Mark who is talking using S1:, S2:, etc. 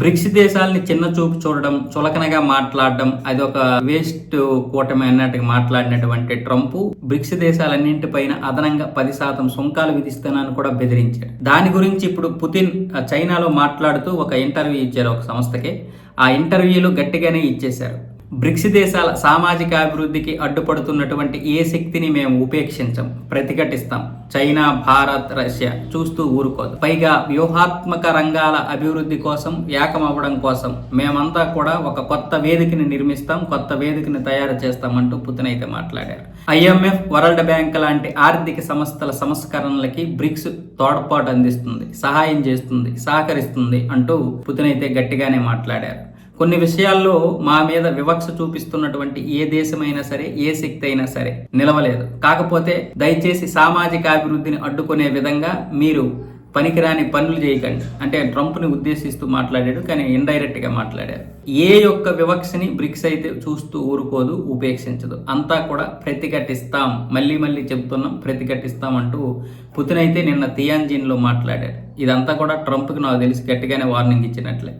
S1: Bricks దేశాలని చిన్న చూపు చూడడం చులకనగా మాట్లాడడం అది ఒక వేస్ట్ కూటమి అన్నట్టుగా మాట్లాడినటువంటి ట్రంప్ బ్రిక్స్ దేశాలన్నింటిపైన అదనంగా పది శాతం సుంకాలు విధిస్తానని కూడా బెదిరించాడు. దాని గురించి ఇప్పుడు పుతిన్ చైనాలో మాట్లాడుతూ ఒక ఇంటర్వ్యూ ఇచ్చారు ఒక సంస్థకి. ఆ ఇంటర్వ్యూలో గట్టిగానే ఇచ్చేశారు. బ్రిక్స్ దేశాల సామాజిక అభివృద్ధికి అడ్డుపడుతున్నటువంటి ఏ శక్తిని మేము ఉపేక్షించం? ప్రతిఘటిస్తాం. చైనా భారత్ రష్యా చూస్తూ ఊరుకోదు. పైగా వ్యూహాత్మక రంగాల అభివృద్ధి కోసం ఏకమవ్వడం కోసం మేమంతా కూడా ఒక కొత్త వేదికని నిర్మిస్తాం కొత్త వేదికని తయారు చేస్తామంటూ పుతిన్ అయితే మాట్లాడారు. ఐఎంఎఫ్ వరల్డ్ బ్యాంక్ లాంటి ఆర్థిక సంస్థల సంస్కరణలకి బ్రిక్స్ తోడ్పాటు అందిస్తుంది సహాయం చేస్తుంది సహకరిస్తుంది అంటూ పుతిన్ అయితే గట్టిగానే మాట్లాడారు. కొన్ని విషయాల్లో మా మీద వివక్ష చూపిస్తున్నటువంటి ఏ దేశమైనా సరే ఏ శక్తి అయినా సరే నిలవలేదు. కాకపోతే దయచేసి సామాజిక అభివృద్ధిని అడ్డుకునే విధంగా మీరు పనికిరాని పనులు చేయకండి. అంటే ట్రంప్ని ఉద్దేశిస్తూ మాట్లాడాడు కానీ ఇండైరెక్ట్గా మాట్లాడారు ఏ యొక్క వివక్షని బ్రిక్స్ అయితే చూస్తూ ఊరుకోదు ఉపేక్షించదు. అంతా కూడా ప్రతిఘటిస్తాం మళ్ళీ మళ్ళీ చెప్తున్నాం ప్రతిఘటిస్తాం అంటూ పుతిన్ అయితే నిన్న తియాన్జిన్లో మాట్లాడాడు. ఇదంతా కూడా ట్రంప్కి నాకు తెలిసి గట్టిగానే వార్నింగ్ ఇచ్చినట్లే.